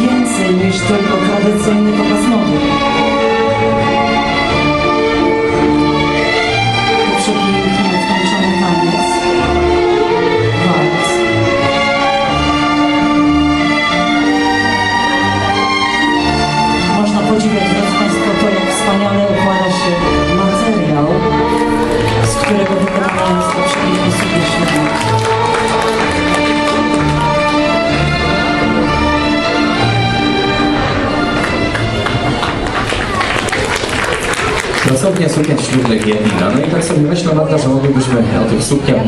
więcej niż tylko tradycyjny pokaz mody. Przepiękny, skończony taniec. Walc. Można podziwiać, drodzy Państwo, to jak wspaniale układa się materiał, z którego wykonana jest ta przepiękna subieśna. Pracownia sukien ślubnych Jedlina. No i tak sobie myślę, Marta, że moglibyśmy o tych sukniach